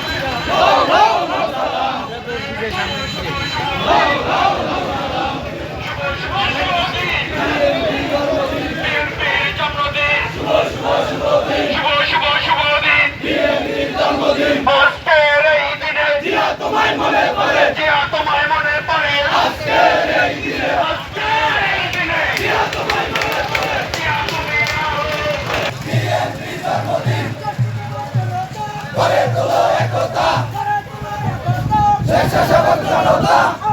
হোক শেষ জনতা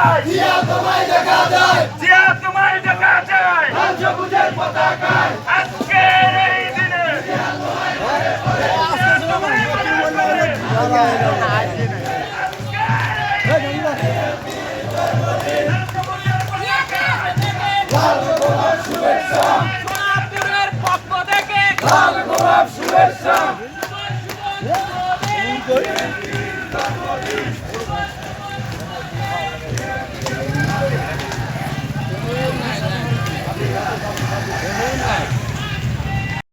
যায়। জিয়া তোমায় দেখা যায়। জিয়া তোমায় দেখা যায়। লাল সবুজের পতাকায়। আজকে এই দিনে জিয়া তোমায় মনে করে। লাল গোলাপ শুভেচ্ছা